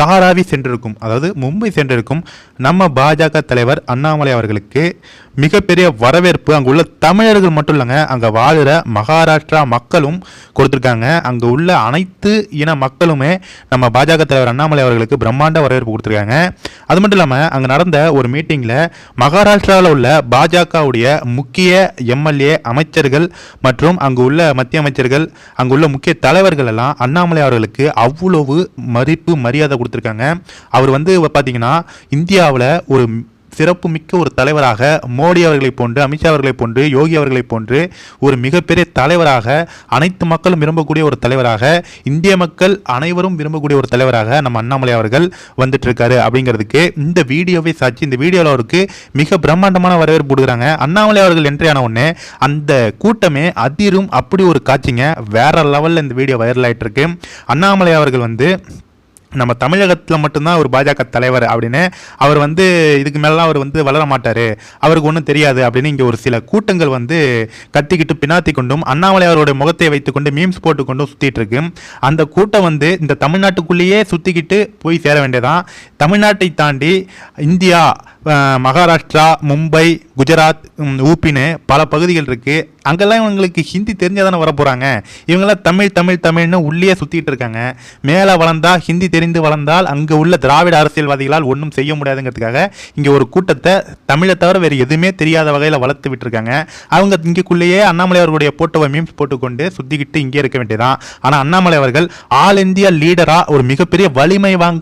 தாராவி சென்றிருக்கும் அதாவது மும்பை சென்றிருக்கும் நம்ம பாஜக தலைவர் அண்ணாமலை அவர்களுக்கு மிகப்பெரிய வரவேற்பு. அங்கே உள்ள தமிழர்கள் மட்டும் இல்லைங்க அங்கே வாழ்கிற மகாராஷ்டிரா மக்களும் கொடுத்துருக்காங்க. அங்கே உள்ள அனைத்து இன மக்களுமே நம்ம பாஜக தலைவர் அண்ணாமலை அவர்களுக்கு பிரம்மாண்ட வரவேற்பு கொடுத்துருக்காங்க. அது மட்டும் இல்லாமல் அங்கே நடந்த ஒரு மீட்டிங்கில் மகாராஷ்டிராவில் உள்ள பாஜகவுடைய முக்கிய எம்எல்ஏ அமைச்சர்கள் மற்றும் அங்கு உள்ள மத்திய அமைச்சர்கள் அங்கு உள்ள முக்கிய தலைவர்கள் எல்லாம் அண்ணாமலை அவர்களுக்கு அவ்வளவு மதிப்பு மரியாதை கொடுத்துருக்காங்க. அவர் வந்து பார்த்தீங்கன்னா இந்தியாவில் ஒரு சிறப்பு மிக்க ஒரு தலைவராக மோடி அவர்களைப் போன்று அமித்ஷா அவர்களைப் போன்று யோகி அவர்களைப் போன்று ஒரு மிகப்பெரிய தலைவராக அனைத்து மக்களும் விரும்பக்கூடிய ஒரு தலைவராக இந்திய மக்கள் அனைவரும் விரும்பக்கூடிய ஒரு தலைவராக நம்ம அண்ணாமலை அவர்கள் வந்துட்டு இருக்காரு அப்படிங்கிறதுக்கு இந்த வீடியோவை சாட்சி இந்த வீடியோவில் அவருக்கு மிக பிரம்மாண்டமான வரவேற்பு கொடுக்குறாங்க. அண்ணாமலை அவர்கள் என்ட்ரி ஆன உடனே அந்த கூட்டமே அதிரும் அப்படி ஒரு காட்சிங்க. வேற லெவலில் இந்த வீடியோ வைரல் ஆகிட்டு இருக்கு அண்ணாமலை அவர்கள் வந்து நம்ம தமிழகத்தில் மட்டும்தான் ஒரு பாஜக தலைவர் அப்படின்னு அவர் வந்து இதுக்கு மேலாம் அவர் வந்து வளர மாட்டார். அவருக்கு ஒன்றும் தெரியாது அப்படின்னு இங்கே ஒரு சில கூட்டங்கள் வந்து கத்திக்கிட்டு பின்னாத்தி கொண்டும் அண்ணாமலை அவருடைய முகத்தை வைத்துக்கொண்டு மீம்ஸ் போட்டுக்கொண்டும் சுற்றிட்டு இருக்கு. அந்த கூட்டம் வந்து இந்த தமிழ்நாட்டுக்குள்ளேயே சுற்றிக்கிட்டு போய் சேர வேண்டியதான் தமிழ்நாட்டை தாண்டி இந்தியா மகாராஷ்டிரா மும்பை குஜராத் ஊப்பின்னு பல பகுதிகள் இருக்குது அங்கெல்லாம் இவங்களுக்கு ஹிந்தி தெரிஞ்சால் தானே வர போகிறாங்க இவங்கெல்லாம் தமிழ் தமிழ் தமிழ்னு உள்ளே சுற்றிட்டு இருக்காங்க. மேலே வளர்ந்தா ஹிந்தி தெரிந்து வளர்ந்தால் அங்கே உள்ள திராவிட அரசியல்வாதிகளால் ஒன்றும் செய்ய முடியாதுங்கிறதுக்காக இங்கே ஒரு கூட்டத்தை தமிழை தவிர வேறு எதுவுமே தெரியாத வகையில் வளர்த்து விட்டுருக்காங்க. அவங்க இங்கேக்குள்ளேயே அண்ணாமலை அவர்களுடைய போட்டோவை மீம்ஸ் போட்டுக்கொண்டு சுற்றிக்கிட்டு இங்கே இருக்க வேண்டியதான் ஆனால் அண்ணாமலை அவர்கள் ஆல் இந்தியா லீடராக ஒரு மிகப்பெரிய வலிமை வாங்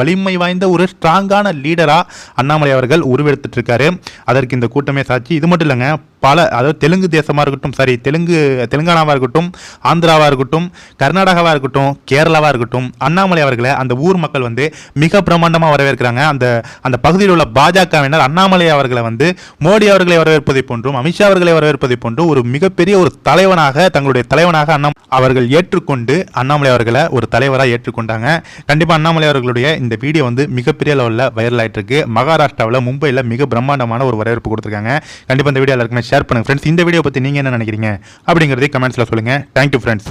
வலிமை வாய்ந்த ஒரு ஸ்ட்ராங்கான லீடராக அண்ணாமலை அவர்கள் உருவெடுத்துட்டு இருக்காரு. அதற்கு இந்த கூட்டமே சாட்சி. இது மட்டும் இல்லைங்க பல அதாவது தெலுங்கு தேசமாக இருக்கட்டும் சாரி தெலுங்கு தெலுங்கானாவாக இருக்கட்டும் ஆந்திராவாக இருக்கட்டும் கர்நாடகாவாக இருக்கட்டும் கேரளாவாக இருக்கட்டும் அண்ணாமலை அவர்களை அந்த ஊர் மக்கள் வந்து மிக பிரம்மாண்டமாக வரவேற்கிறாங்க. அந்த அந்த பகுதியில் உள்ள பாஜகவினர் அண்ணாமலை அவர்களை வந்து மோடி அவர்களை வரவேற்பதை போன்றும் அமித்ஷா அவர்களை வரவேற்பதை போன்றும் ஒரு மிகப்பெரிய ஒரு தலைவனாக தங்களுடைய தலைவனாக அண்ணா அவர்கள் ஏற்றுக்கொண்டு அண்ணாமலை அவர்களை ஒரு தலைவராக ஏற்றுக்கொண்டாங்க. கண்டிப்பாக அண்ணாமலை அவர்களுடைய இந்த வீடியோ வந்து மிகப்பெரிய லெவலில் வைரல் ஆகிட்டு இருக்கு மகாராஷ்டிராவில் மும்பையில் மிக பிரம்மாண்டமான ஒரு வரவேற்பு கொடுத்துருக்காங்க. கண்டிப்பாக இந்த வீடியோ எல்லாருக்குமே ஷேர் பண்ணுங்க ஃப்ரெண்ட்ஸ் இந்த வீடியோ பற்றி நீங்கள் என்ன நினைக்கிறீங்க அப்படிங்கிறதே கமெண்ட்ஸில் சொல்லுங்கள் தேங்க்யூ ஃப்ரெண்ட்ஸ்